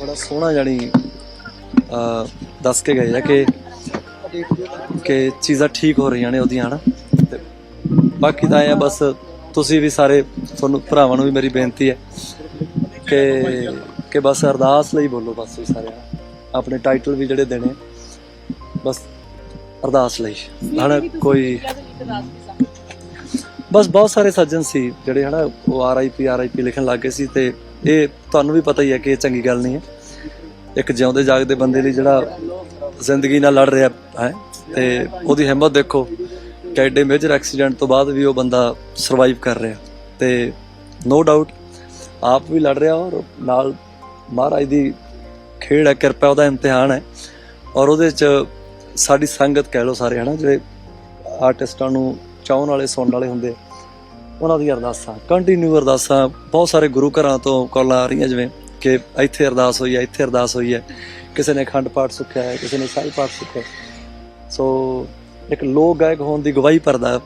ਬੜਾ ਸੋਹਣਾ ਜਾਨੀ ਦੱਸ ਕੇ ਗਏ ਆ ਕਿ ਕਿ ਚੀਜ਼ਾਂ ਠੀਕ ਹੋ ਰਹੀਆਂ ਨੇ ਉਹਦੀਆਂ, ਹਨਾ ਤੇ ਬਾਕੀ ਤਾਂ ਇਹ ਆ ਬਸ, ਤੁਸੀਂ ਵੀ ਸਾਰੇ, ਤੁਹਾਨੂੰ ਭਰਾਵਾਂ ਨੂੰ ਵੀ ਮੇਰੀ ਬੇਨਤੀ ਹੈ ਕਿ ਕਿ ਬਸ ਅਰਦਾਸ ਲਈ ਬੋਲੋ ਬਸ ਤੁਸੀਂ ਸਾਰੇ ਹਨਾ। ਆਪਣੇ ਟਾਈਟਲ ਵੀ ਜਿਹੜੇ ਦੇਣੇ, ਬਸ ਅਰਦਾਸ ਲਈ ਹਨਾ, ਕੋਈ ਬਸ ਬਹੁਤ ਸਾਰੇ ਸੱਜਣ ਸੀ ਜਿਹੜੇ ਹਨਾ, ਉਹ ਆਰਆਈਪੀ ਆਰਆਈਪੀ ਲਿਖਣ ਲੱਗ ਗਏ ਸੀ ਤੇ ਇਹ ਤੁਹਾਨੂੰ ਵੀ ਪਤਾ ਹੀ ਹੈ ਕਿ ਇਹ ਚੰਗੀ ਗੱਲ ਨਹੀਂ ਹੈ। ਇੱਕ ਜਿਉਂਦੇ ਜਾਗਦੇ ਬੰਦੇ ਲਈ ਜਿਹੜਾ ਜ਼ਿੰਦਗੀ ਨਾਲ ਲੜ ਰਿਹਾ ਹੈ ਤੇ ਉਹਦੀ ਹਿੰਮਤ ਦੇਖੋ ਕਿ ਐਡੇ ਮੇਜਰ ਐਕਸੀਡੈਂਟ ਤੋਂ ਬਾਅਦ ਵੀ ਉਹ ਬੰਦਾ ਸਰਵਾਈਵ ਕਰ ਰਿਹਾ। ਤੇ ਨੋ ਡਾਊਟ ਆਪ ਵੀ ਲੜ ਰਿਹਾ ਔਰ ਨਾਲ ਮਹਾਰਾਜ ਦੀ ਖੇਡ ਹੈ, ਕਿਰਪਾ ਉਹਦਾ ਇਮਤਿਹਾਨ ਹੈ। ਔਰ ਉਹਦੇ ਚ ਸਾਡੀ ਸੰਗਤ ਕਹਿ ਲਓ ਸਾਰੇ ਹਨਾ, ਜਿਹੜੇ ਆਰਟਿਸਟਾਂ ਨੂੰ ਚਾਹਣ ਵਾਲੇ, ਸੁਣਨ ਵਾਲੇ ਹੁੰਦੇ ਉਹਨਾਂ ਦੀ ਅਰਦਾਸਾਂ ਕੰਟੀਨਿਊ ਅਰਦਾਸਾਂ ਬਹੁਤ ਸਾਰੇ ਗੁਰੂ ਘਰਾਂ ਤੋਂ ਕਾਲਾਂ ਆ ਰਹੀਆਂ, ਜਿਵੇਂ ਕਿ ਇੱਥੇ ਅਰਦਾਸ ਹੋਈ ਹੈ, ਇੱਥੇ ਅਰਦਾਸ ਹੋਈ ਹੈ। ਕਿਸੇ ਨੇ ਖੰਡ ਪਾਠ ਸਿੱਖਿਆ ਹੈ, ਕਿਸੇ ਨੇ ਸਾਈ ਪਾਠ ਸਿੱਖਿਆ ਸੋ ਇੱਕ ਲੋਕ ਗਾਇਕ ਹੋਣ ਦੀ ਗਵਾਹੀ ਭਰਦਾ।